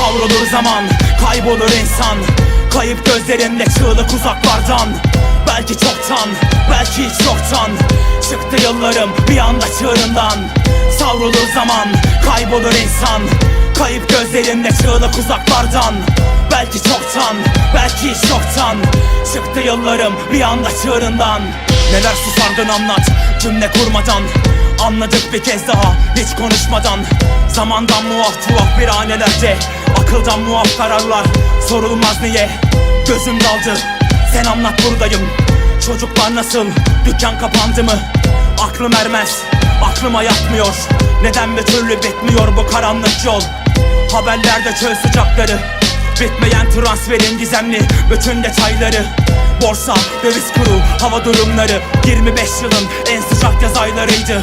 Savrulur zaman kaybolur insan. Kayıp gözlerinde çığlık uzaklardan. Belki çoktan belki hiç yoktan. Çıktı yıllarım bir anda çığırından. Savrulur zaman kaybolur insan. Kayıp gözlerinde çığlık uzaklardan. Belki çoktan belki hiç yoktan. Çıktı yıllarım bir anda çığırından. Neler susardın anlat cümle kurmadan. Anladık bir kez daha hiç konuşmadan. Zamandan muaf tuhaf bir hanelerde Akıldan muaf kararlar sorulmaz niye? Gözüm daldı sen anlat buradayım. Çocuklar nasıl dükkan kapandı mı? Aklım ermez aklıma yatmıyor Neden bir türlü bitmiyor bu karanlık yol? Haberlerde çöl sıcakları Bitmeyen transferin gizemli bütün detayları. Borsa, döviz kuru, hava durumları 25 yılın en sıcak yaz aylarıydı.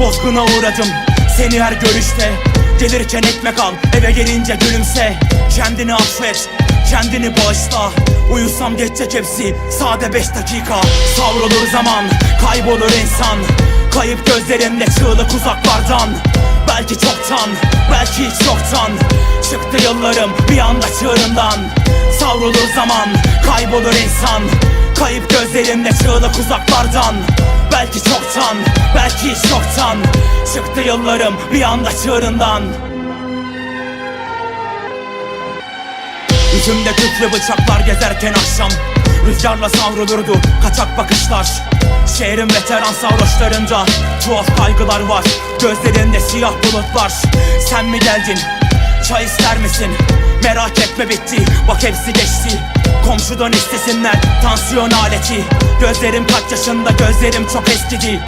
Bozguna uğradım seni her görüşte Gelirken ekmek al eve gelince gülümse. Kendini affet kendini bağışla. Uyusam geçecek hepsi sade 5 dakika. Savrulur zaman kaybolur insan. Kayıp gözlerinde çığlık uzaklardan. Belki çoktan belki hiç yoktan. Çıktı yıllarım bir anda çığırından. Savrulur zaman kaybolur insan. Kayıp gözlerimde çığlık uzaklardan. Belki çoktan belki hiç yoktan Çıktı yıllarım bir anda çığırından. Yüzümde küflü bıçaklar gezerken akşam Rüzgarla savrulurdu kaçak bakışlar. Şehrin veteran sarhoşlarında Tuhaf kaygılar var Gözlerinde siyah bulutlar. Sen mi geldin? Çay ister misin? Merak etme bitti. Bak hepsi geçti. Komşudan istesinler tansiyon aleti. Gözlerim kaç yaşında gözlerim çok eskidi